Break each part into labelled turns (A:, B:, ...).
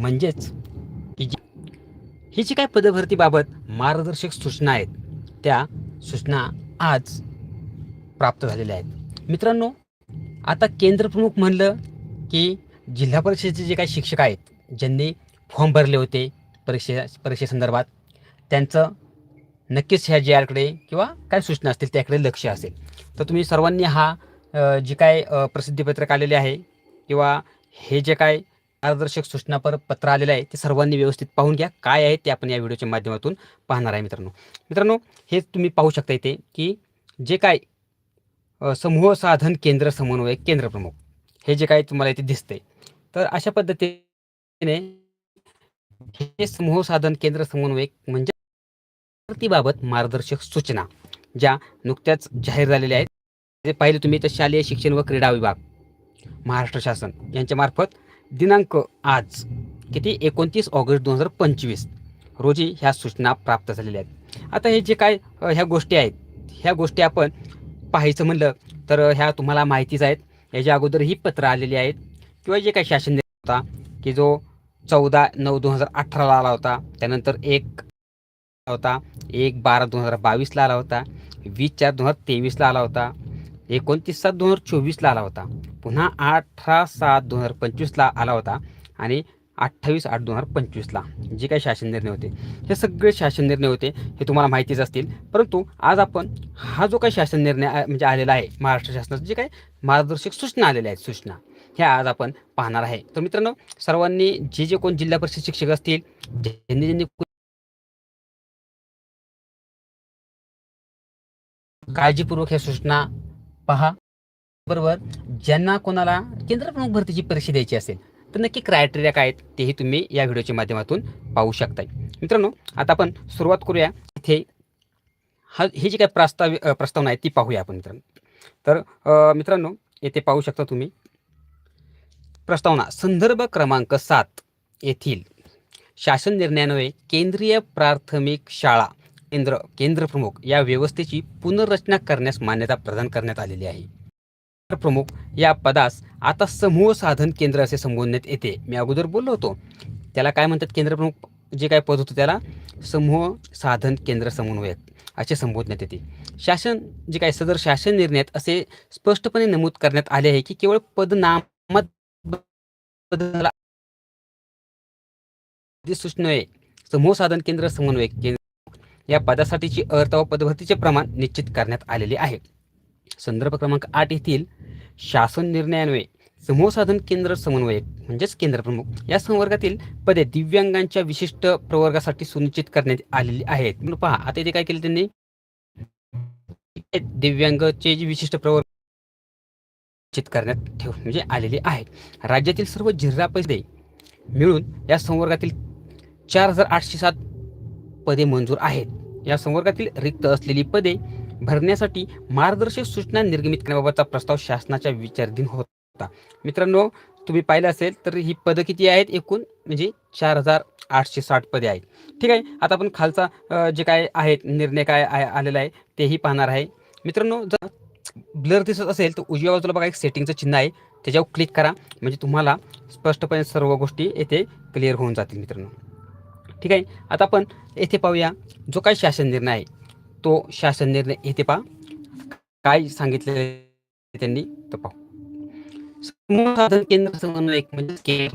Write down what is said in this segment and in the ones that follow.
A: म्हणजेच की जी ही जी काय पदभरतीबाबत मार्गदर्शक सूचना आहेत त्या सूचना आज प्राप्त झालेल्या आहेत. मित्रांनो आता केंद्रप्रमुख म्हणलं की जिल्हा परिषदेचे जे काही शिक्षक आहेत ज्यांनी फॉर्म भरले होते परीक्षे परीक्षेसंदर्भात त्यांचं नक्कीच ह्या जे आरकडे किंवा काय सूचना असतील त्याकडे लक्ष असेल. तर तुम्ही सर्वांनी हा जी काय प्रसिद्धीपत्रक आलेले आहे किंवा हे जे काय मार्गदर्शक सूचनापर पत्र आलेलं आहे ते सर्वांनी व्यवस्थित पाहून घ्या. काय आहे ते आपण या व्हिडिओच्या माध्यमातून पाहणार आहे मित्रांनो. मित्रांनो हे तुम्ही पाहू शकता इथे की जे काय समूह साधन केंद्र समन्वय केंद्र प्रमुख हे जे काय तुम्हाला इथे दिसतंय. तर अशा पद्धतीने हे समूह साधन केंद्र समन्वयक म्हणजे भरतीबाबत मार्गदर्शक सूचना ज्या नुकत्याच जाहीर झालेल्या आहेत. ते पाहिले तुम्ही तर शालेय शिक्षण व क्रीडा विभाग महाराष्ट्र शासन यांच्या मार्फत दिनांक आज किती? एकोणतीस ऑगस्ट दोन हजार पंचवीस. रोजी ह्या सूचना प्राप्त झालेल्या आहेत. आता हे जे काय ह्या गोष्टी आहेत ह्या गोष्टी आपण पाहायचं म्हणलं तर ह्या तुम्हाला माहितीच आहेत. याच्या अगोदर ही पत्रं आलेली आहेत किंवा जे काही शासन होता की जो चौदा नऊ दोन हजार अठराला आला होता त्यानंतर एक आला होता एक बारा दोन हजार बावीसला आला होता वीस चार दोन हजार तेवीसला आला होता एकोणतीस सात दोन हजार चोवीसला आला होता. पुन्हा अठरा सात दोन हजार पंचवीसला आला होता आणि अठ्ठावीस आठ दोन हजार पंचवीसला जे काही शासन निर्णय होते. हे सगळे शासन निर्णय होते हे तुम्हाला माहितीच असतील. परंतु आज आपण हा जो काही शासन निर्णय म्हणजे आलेला आहे महाराष्ट्र शासनाचं जे काही मार्गदर्शक सूचना आलेल्या आहेत सूचना ह्या आज आपण पाहणार आहे. तर मित्रांनो सर्वांनी जे जे कोण जिल्हा परिषद शिक्षक असतील ज्यांनी ज्यांनी काळजीपूर्वक ह्या सूचना पहा. बरोबर. ज्यांना कोणाला केंद्रप्रमुख भरतीची परीक्षा द्यायची असेल तर नक्की क्रायटेरिया काय आहेत तेही तुम्ही या व्हिडिओच्या माध्यमातून पाहू शकताय. मित्रांनो आता आपण सुरुवात करूया. इथे हा ही जी काही प्रस्ताव प्रस्तावना आहे ती पाहूया आपण मित्रांनो. तर मित्रांनो येथे पाहू शकता तुम्ही. प्रस्तावना संदर्भ क्रमांक सात येथील शासन निर्णयान्वये केंद्रीय प्राथमिक शाळा केंद्र केंद्र प्रमुख या व्यवस्थेची पुनर्रचना करण्यास मान्यता प्रदान करण्यात आलेली आहे प्रमुख या पदास आता समूह साधन केंद्र असे संबोधण्यात येते मी अगोदर बोललो होतो त्याला काय म्हणतात केंद्र प्रमुख जे काय पद होतं त्याला समूह साधन केंद्र समन्वयक असे संबोधण्यात येते शासन जे काय सदर शासन निर्णयात असे स्पष्टपणे नमूद करण्यात आले आहे की केवळ पदनामात बदल सूचनेमुळे समूह साधन केंद्र समन्वयक केंद्र या पदासाठीची अर्थ व पदभरतीचे प्रमाण निश्चित करण्यात आलेले आहे. संदर्भ क्रमांक आठ येथील शासन निर्णयान्वये समूह साधन केंद्र समन्वयक म्हणजेच केंद्रप्रमुख या संवर्गातील पदे दिव्यांगांच्या विशिष्ट प्रवर्गासाठी सुनिश्चित करण्यात आलेली आहेत. म्हणून पहा आता इथे काय केले त्यांनी? दिव्यांगचे जे विशिष्ट प्रवर्ग निश्चित करण्यात ठेव म्हणजे आलेले आहेत. राज्यातील सर्व जिल्हा परिषदे मिळून या संवर्गातील चार हजार आठशे सात पदे मंजूर आहेत. या संवर्गातील रिक्त असलेली पदे भरण्यासाठी मार्गदर्शक सूचना निर्गमित करण्याबाबतचा प्रस्ताव शासनाच्या विचाराधीन होता. मित्रांनो तुम्ही पाहिलं असेल तर ही पदं किती आहेत? एकूण म्हणजे चार हजार आठशे साठ पदे आहेत. ठीक आहे आता आपण खालचा जे काय आहेत निर्णय काय आलेला आहे तेही पाहणार आहे. मित्रांनो जर ब्लर दिसत असेल तर उजव्या बाजूला बघा एक सेटिंगचं चिन्ह आहे. त्याच्यावर क्लिक करा. म्हणजे तुम्हाला स्पष्टपणे सर्व गोष्टी येथे क्लिअर होऊन जातील मित्रांनो. ठीक आहे? आता आपण येथे पाहूया जो काही शासन निर्णय आहे तो शासन निर्णय येथे पहा. काय सांगितले त्यांनी? तो पाहू. साधन केंद्र समन्वयक म्हणजे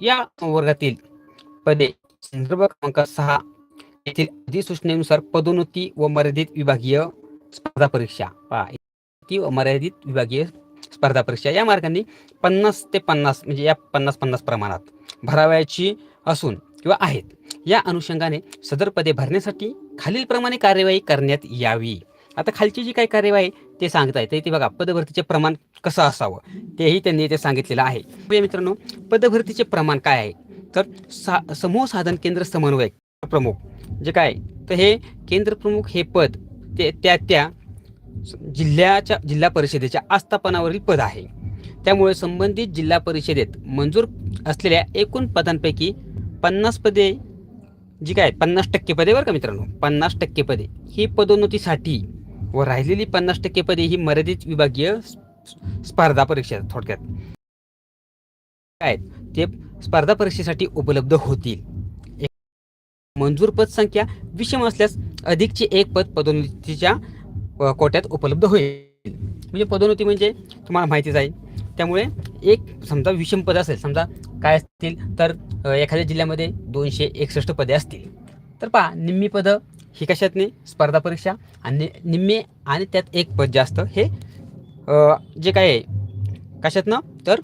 A: या वर्गातील पदे संदर्भ क्रमांक सहा येथील अधिसूचनेनुसार पदोन्नती व मर्यादित विभागीय स्पर्धा परीक्षा. पहा व मर्यादित विभागीय स्पर्धा परीक्षा. या मार्गाने पन्नास ते पन्नास म्हणजे या पन्नास पन्नास प्रमाणात भरावयाची असून किंवा आहेत. या अनुषंगाने सदर पदे भरण्यासाठी खालीलप्रमाणे कार्यवाही करण्यात यावी. आता खालची जी काही कार्यवाही ते सांगता येते ते बघा पदभरतीचे प्रमाण कसं असावं तेही त्यांनी ते सांगितलेलं आहे. मित्रांनो पदभरतीचे प्रमाण काय आहे? तर सा समूह साधन केंद्र समन्वयक प्रमुख जे काय तर हे केंद्र प्रमुख हे पद ते त्या त्या जिल्ह्याच्या जिल्हा परिषदेच्या आस्थापनावरील पद आहे. त्यामुळे संबंधित जिल्हा परिषदेत मंजूर असलेल्या एकूण पदांपैकी पन्नास पदे जी काय पन्नास टक्के पदे बरं का मित्रांनो? पन्नास टक्के पदे. ही पदोन्नतीसाठी व राहिलेली पन्नास टक्के पदे ही मर्यादित विभागीय स्पर्धा परीक्षा थोडक्यात. आहेत ते स्पर्धा परीक्षेसाठी उपलब्ध होतील. एक मंजूर पद संख्या विषम असल्यास अधिकचे एक पद पदोन्नतीच्या कोट्यात उपलब्ध होईल. म्हणजे पदोन्नती म्हणजे तुम्हाला माहितीच आहे. त्यामुळे एक समजा विषम पद असेल समजा काय असतील? तर एखाद्या जिल्ह्यामध्ये दोनशे एकसष्ट पदे असतील. तर पहा निम्मी पदं ही कशात नाही स्पर्धा परीक्षा. आणि निम्मे आणि त्यात एक पद जास्त. हे जे काय आहे कशातनं? तर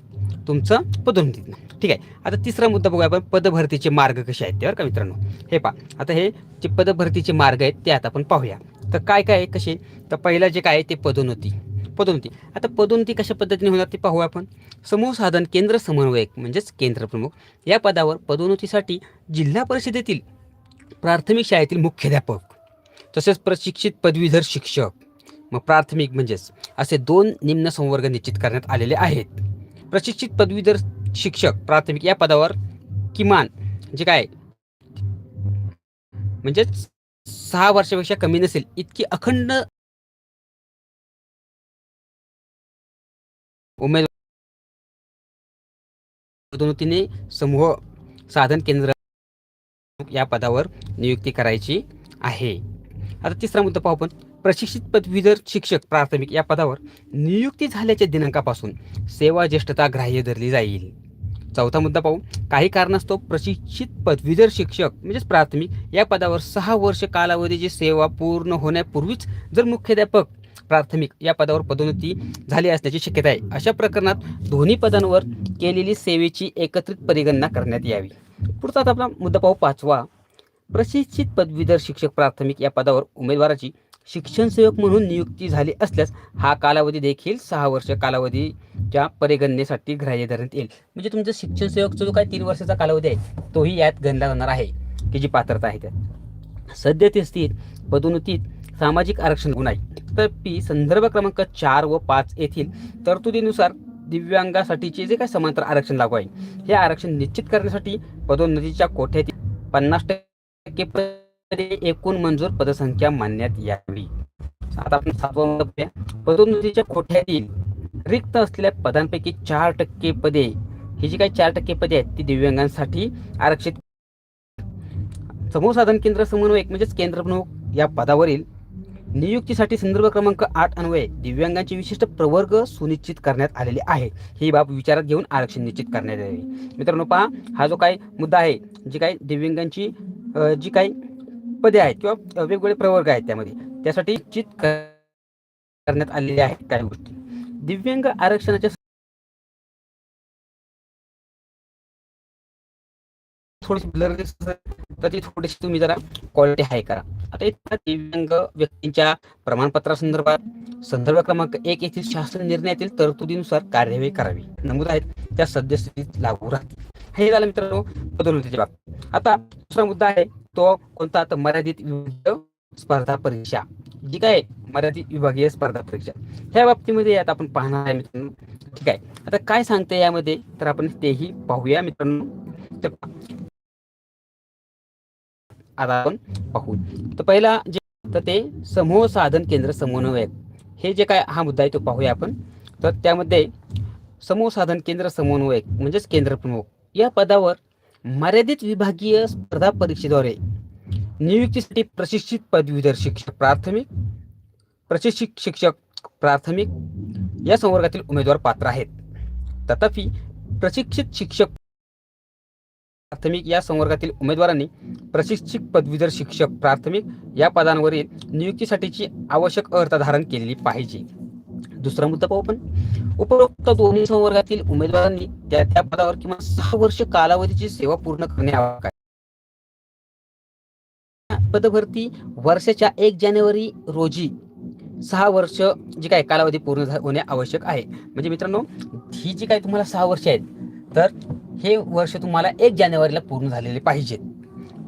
A: तुमचं पदोन्नतीतनं. ठीक आहे. आता तिसरा मुद्दा बघूया आपण. पदभरतीचे मार्ग कसे आहेत त्यावर का मित्रांनो? हे पहा. आता हे जे पदभरतीचे मार्ग आहेत ते आता आपण पाहूया. तर काय काय आहे कसे? तर पहिला जे काय आहे ते पदोन्नती. पदोन्नती. आता पदोन्नती कशा पद्धतीने होणार ते पाहूया आपण. समूह साधन केंद्र समन्वयक म्हणजेच केंद्र प्रमुख. या पदावर पदोन्नतीसाठी जिल्हा परिषदेतील प्राथमिक शाळेतील मुख्याध्यापक तसेच प्रशिक्षित पदवीधर शिक्षक मग प्राथमिक म्हणजेच असे दोन निम्न संवर्ग निश्चित करण्यात आलेले आहेत. प्रशिक्षित पदवीधर शिक्षक प्राथमिक या पदावर किमान जे काय म्हणजेच सहा वर्षापेक्षा कमी नसेल इतकी अखंड उमेदवार समूह साधन केंद्र या पदावर नियुक्ती करायची आहे. आता तिसरा मुद्दा पाहू आपण. प्रशिक्षित पदवीधर शिक्षक प्राथमिक या पदावर नियुक्ती झाल्याच्या दिनांकापासून सेवा ज्येष्ठता ग्राह्य धरली जाईल. चौथा मुद्दा पाहू. काही कारणास्तव प्रशिक्षित पदवीधर शिक्षक म्हणजेच प्राथमिक या पदावर सहा वर्ष कालावधीची सेवा पूर्ण होण्यापूर्वीच जर मुख्याध्यापक प्राथमिक या पदावर पदोन्नती झाली असण्याची शक्यता आहे. अशा प्रकरणात दोन्ही पदांवर केलेली सेवेची एकत्रित परिगणना करण्यात यावी. पुढचा आता आपला मुद्दा पाहू पाचवा. प्रशिक्षित पदवीधर शिक्षक प्राथमिक या पदावर उमेदवाराची शिक्षण सेवक म्हणून नियुक्ती झाली असल्यास हा कालावधी देखील सहा वर्ष कालावधीच्या परिगणनेसाठी ग्राह्य धरण्यात येईल. म्हणजे तुमचा शिक्षण सेवकचा जो काय तीन वर्षाचा कालावधी आहे तोही यात गणला जाणार आहे की जी पात्रता आहे त्यात. सध्या ते स्थित पदोन्नतीत सामाजिक आरक्षण गुन्हा आहे. तर पी संदर्भ क्रमांक चार व पाच येथील तरतुदीनुसार दिव्यांगासाठीचे जे काही समांतर आरक्षण लागू आहे हे आरक्षण निश्चित करण्यासाठी पदोन्नतीच्या कोठ्यातील पन्नास टक्के पदे एकूण मंजूर पदसंख्या मानण्यात यावी. आता आपण सातवा पदोन्नतीच्या कोठ्यातील रिक्त असलेल्या पदांपैकी चार टक्के पदे ही जी काही चार टक्के पदे आहेत ती दिव्यांगांसाठी आरक्षित. समूह साधन केंद्र समन्वयक म्हणजेच केंद्र प्रमुख या पदावरील नियुक्तीसाठी संदर्भ क्रमांक आठ अन्वये दिव्यांगांचे विशिष्ट प्रवर्ग सुनिश्चित करण्यात आलेले आहे. ही बाब विचारात घेऊन आरक्षण निश्चित करण्यात यावे. मित्रांनो पहा हा जो काही मुद्दा आहे जी काही दिव्यांगांची जी काही पदे आहेत किंवा वेगवेगळे प्रवर्ग आहेत त्यामध्ये त्यासाठी निश्चित करण्यात आलेले आहेत काही गोष्टी. दिव्यांग आरक्षणाच्या थोडीशी ब्लर दिसत तर ती थोडीशी तुम्ही जरा क्वालिटी हाय करा. आता दिव्यांग व्यक्तींच्या प्रमाणपत्रासंदर्भात संदर्भ क्रमांक एक येथील शासन निर्णयातील तरतुदीनुसार कार्यवाही करावी. नमूद आहेत त्या सद्यस्थितीत लागू राहतील. हे झालं मित्रांनो पदोन्नतीच्या बाबतीत. आता दुसरा मुद्दा आहे तो कोणता? तर मर्यादित स्पर्धा परीक्षा. जी काय? आहे, मर्यादित विभागीय स्पर्धा परीक्षा. ह्या बाबतीमध्ये आता आपण पाहणार आहे मित्रांनो. ठीक आहे. आता काय सांगते यामध्ये? तर आपण तेही पाहूया मित्रांनो. आता आपण पाहू तर पहिला जे तर ते समूह साधन केंद्र समन्वयक हे जे काय हा मुद्दा आहे तो पाहूया आपण. तर त्यामध्ये समूह साधन केंद्र समन्वयक म्हणजेच केंद्र प्रमुख. या पदावर मर्यादित विभागीय स्पर्धा परीक्षेद्वारे नियुक्तीसाठी प्रशिक्षित पदवीधर शिक्षक प्राथमिक प्रशिक्षित शिक्षक प्राथमिक या संवर्गातील उमेदवार पात्र आहेत. तथापि प्रशिक्षित शिक्षक प्राथमिक या संवर्गातील उमेदवारांनी प्रशिक्षित पदवीधर शिक्षक प्राथमिक या पदांवरील नियुक्तीसाठीची आवश्यक अर्थ धारण केलेली पाहिजे. दुसरा मुद्दा पाहू आपण. उपरोक्त दोन्ही संवर्गातील उमेदवारांनी त्या त्या पदावर किमान सहा वर्ष कालावधीची सेवा पूर्ण करणे आवश्यक आहे. पदभरती वर्षाच्या एक जानेवारी रोजी सहा वर्ष जी काय कालावधी पूर्ण होणे आवश्यक आहे. म्हणजे मित्रांनो ही जी काय तुम्हाला सहा वर्ष आहेत तर हे वर्ष तुम्हाला एक जानेवारीला पूर्ण झालेले पाहिजेत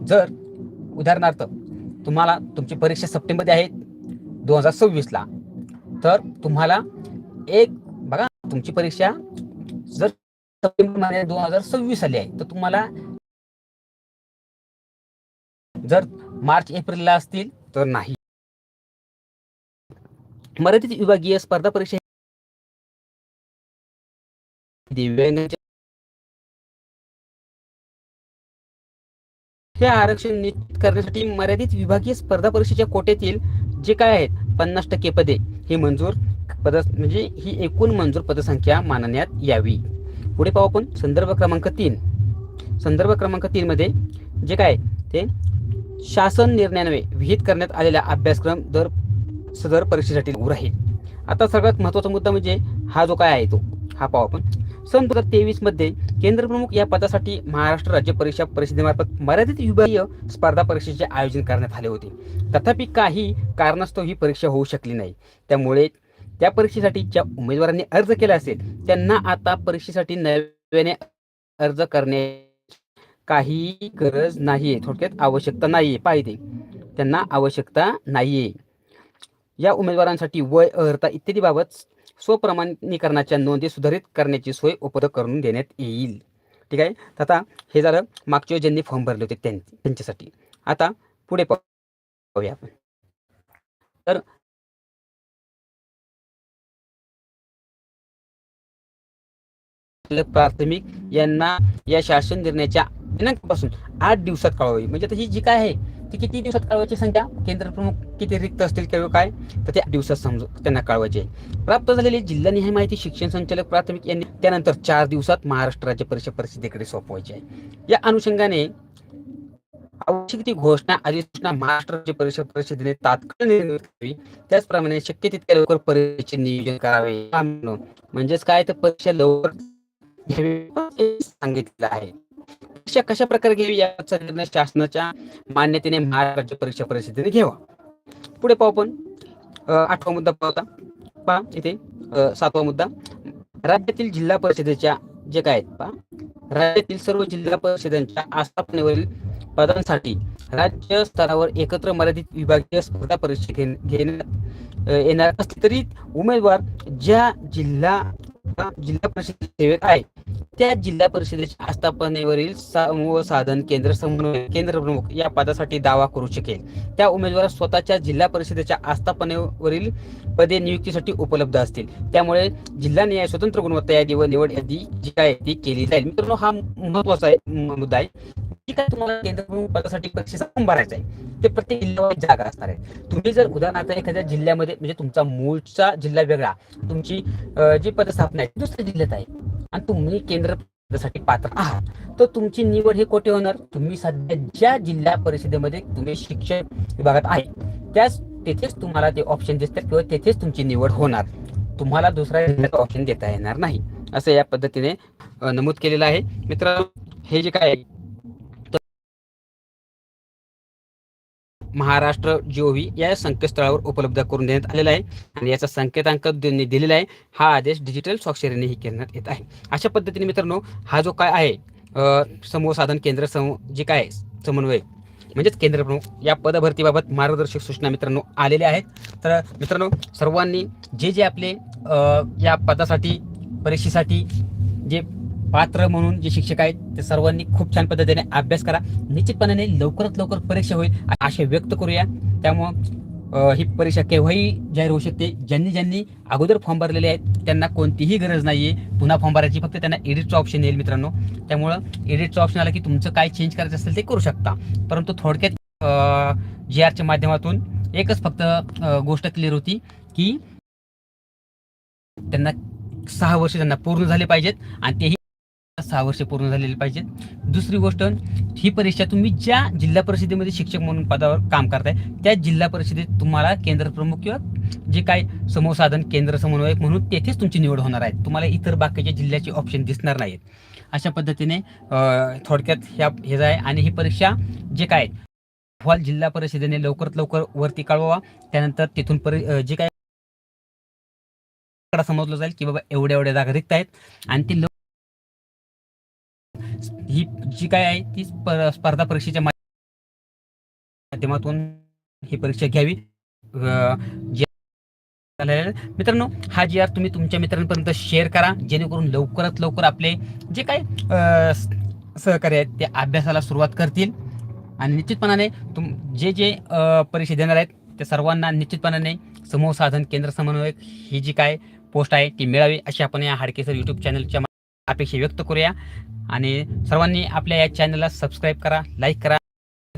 A: जर उदाहरणार्थ तुम्हाला तुमची परीक्षा सप्टेंबरमध्ये आहे दोन हजार सव्वीसला तर तुम्हाला एक बघा तुमची परीक्षा जर सप्टेंबर दोन हजार सव्वीस आली आहे तर तुम्हाला जर मार्च एप्रिलला असतील तर नाही. मराठीत विभागीय स्पर्धा परीक्षा दिव्यांगांच्या हे आरक्षण निश्चित करण्यासाठी मर्यादित विभागीय स्पर्धा परीक्षेच्या कोट्यातील जे काय आहेत? पन्नास टक्के पदे. ही मंजूर पद म्हणजे ही एकूण मंजूर पदसंख्या मानण्यात यावी. पुढे पाहू आपण संदर्भ क्रमांक तीन. संदर्भ क्रमांक तीन मध्ये जे काय ते शासन निर्णयाने विहित करण्यात आलेला अभ्यासक्रम दर सदर परीक्षेसाठी राहील. आता सगळ्यात महत्त्वाचा मुद्दा म्हणजे हा जो काय आहे तो. हा पाहू आपण. सन दोन हजार तेवीसमध्ये केंद्रप्रमुख या पदासाठी महाराष्ट्र राज्य परीक्षा परिषदेमार्फत मर्यादित विभागीय स्पर्धा परीक्षेचे आयोजन करण्यात आले होते. तथापि काही कारणास्तव ही परीक्षा होऊ शकली नाही. त्यामुळे त्या परीक्षेसाठी ज्या उमेदवारांनी अर्ज केला असेल त्यांना आता परीक्षेसाठी नव्याने अर्ज करणे काही गरज नाहीये. थोडक्यात आवश्यकता नाहीये. पाहिजे त्यांना आवश्यकता नाहीये. या उमेदवारांसाठी वय अर्हता इत्यादी बाबत स्वप्रमाणीकरणाच्या नोंदी सुधारित करण्याची सोय उपलब्ध करून देण्यात येईल. ठीक आहे? तर आता हे झालं मागच्या ज्यांनी फॉर्म भरले होते त्यांच्यासाठी. आता पुढे पाहूया आपण. तर प्राथमिक यांना या शासन निर्णयाच्या दिनांकापासून आठ दिवसात कळवावी. म्हणजे आता ही जी काय आहे? ती किती दिवसात कळवायची संख्या? केंद्र प्रमुख किती रिक्त असतील किंवा काय? तर त्या दिवसात समजू त्यांना कळवायचे. प्राप्त झालेली जिल्हानिहाय माहिती शिक्षण संचालक प्राथमिक यांनी त्यानंतर चार दिवसात महाराष्ट्र राज्य परीक्षा परिषदेकडे सोपवायची आहे. या अनुषंगाने आवश्यक ती घोषणा अधिसूचना महाराष्ट्र राज्य परिषद परिषदेने तात्काळ निर्मित करावी त्याचप्रमाणे शक्य तितक्या लवकर परीक्षेचे नियोजन करावे म्हणजेच काय? तर परीक्षा लवकर घ्यावी आहे. परीक्षा कशा प्रकारे घ्यावी याचा निर्णय शासनाच्या मान्यतेने महाराष्ट्र परीक्षा परिषदेने घ्यावा. पुढे पाहू आपण. आठवा मुद्दा पाहता पहा इथे सातवा मुद्दा. राज्यातील जिल्हा परिषदेच्या जे काय आहेत पहा. राज्यातील सर्व जिल्हा परिषदांच्या आस्थापनेवरील पदांसाठी राज्य स्तरावर एकत्र मर्यादित विभागीय स्पर्धा परीक्षा घेण्यात येणार असली तरी उमेदवार ज्या जिल्हा जिल्हा परिषद सेवेत आहे त्या जिल्हा परिषदेच्या आस्थापनेवरील समूह साधन केंद्र समन्वय केंद्र प्रमुख या पदासाठी दावा करू शकेल. त्या उमेदवार स्वतःच्या जिल्हा परिषदेच्या आस्थापनेवरील पदे नियुक्तीसाठी उपलब्ध असतील. त्यामुळे जिल्हा न्याय स्वतंत्र गुणवत्ता यादी व निवड यादी जी काय आहे ती केली जाईल. मित्रांनो हा महत्त्वाचा आहे मुद्दा आहे. काय तुम्हाला केंद्र पदासाठी परीक्षेचा फॉर्म भरायचा आहे ते प्रत्येक जिल्ह्यावर जागा असणार आहे. तुम्ही जर उदाहरणार्थ एखाद्या जिल्ह्यामध्ये म्हणजे तुमचा मूळचा जिल्हा वेगळा तुमची जी पदस्थापना आहे ती दुसऱ्या जिल्ह्यात आहे आणि तुम्ही केंद्र पदासाठी पात्र आहात तर तुमची निवड हे कोठे होणार? तुम्ही सध्या ज्या जिल्हा परिषदेमध्ये तुम्ही शिक्षण विभागात आहे त्याच तेथेच तुम्हाला ते ऑप्शन दिसतात किंवा तेथेच तुमची निवड होणार. तुम्हाला दुसऱ्या ऑप्शन देता येणार नाही. असं या पद्धतीने नमूद केलेलं आहे. मित्रांनो हे जे काय महाराष्ट्र जीओव्ही या संकेतस्थळावर उपलब्ध करून देण्यात आलेला आहे. आणि याचा संकेतांक दिलेला आहे. हा आदेश डिजिटल स्वाक्षरीनेही करण्यात येत आहे. अशा पद्धतीने मित्रांनो हा जो काय आहे समूह साधन केंद्र समूह जे काय समन्वय म्हणजेच केंद्र प्रमुख या पदभरतीबाबत मार्गदर्शक सूचना मित्रांनो आलेल्या आहेत. तर मित्रांनो सर्वांनी जे जे आपले या पदासाठी परीक्षेसाठी जे पात्र म्हणून जे शिक्षक आहेत ते सर्वांनी खूप छान पद्धतीने अभ्यास करा. निश्चितपणाने लवकरात लवकर परीक्षा होईल असे व्यक्त करूया. त्यामुळं ही परीक्षा केव्हाही जाहीर होऊ शकते. ज्यांनी ज्यांनी अगोदर फॉर्म भरलेले आहेत त्यांना कोणतीही गरज नाहीये. पुन्हा फॉर्म भरायची फक्त त्यांना एडिटचा ऑप्शन येईल मित्रांनो. त्यामुळं एडिटचा ऑप्शन आलं की तुमचं काय चेंज करायचं असेल ते करू शकता. परंतु थोडक्यात जी आरच्या माध्यमातून एकच फक्त गोष्ट क्लिअर होती की त्यांना सहा वर्ष त्यांना पूर्ण झाले पाहिजेत आणि तेही सहा वर्ष पूर्ण झालेली पाहिजेत दुसरी गोष्ट ही परीक्षा तुम्ही ज्या जिल्हा परिषदेमध्ये शिक्षक म्हणून पदावर काम करताय त्या जिल्हा परिषदेत तुम्हाला केंद्र प्रमुख किंवा जे काय समूह साधन केंद्र समन्वयक म्हणून तेथेच तुमची निवड होणार आहे. तुम्हाला इतर बाकीच्या जिल्ह्याचे ऑप्शन दिसणार नाहीत. अशा पद्धतीने थोडक्यात ह्या हे आहे आणि ही परीक्षा जे काय अहवाल जिल्हा परिषदेने लवकरात लवकर वरती कळवा त्यानंतर तिथून परि जे काय समजलं जाईल की बाबा एवढ्या एवढ्या जागा रिक्त आहेत. आणि ते लव- ही जी काय आहे ती स्पर्धा परीक्षेच्या माध्यमातून ही परीक्षा घ्यावी. मित्रांनो हा जी आर तुम्ही तुमच्या मित्रांपर्यंत शेअर करा. जेणेकरून लवकरात लवकर आपले जे काय सहकार्य आहेत ते अभ्यासाला सुरुवात करतील. आणि निश्चितपणाने तुम जे जे परीक्षा देणार आहेत त्या सर्वांना निश्चितपणाने समूह साधन केंद्र समन्वयक ही जी काय पोस्ट आहे ती मिळावी. अशी आपण या हाडकेसर यूट्यूब चॅनलच्या अपेक्षा व्यक्त करूया. आणि सर्वांनी आपल्या या चॅनलला सबस्क्राईब करा लाईक करा.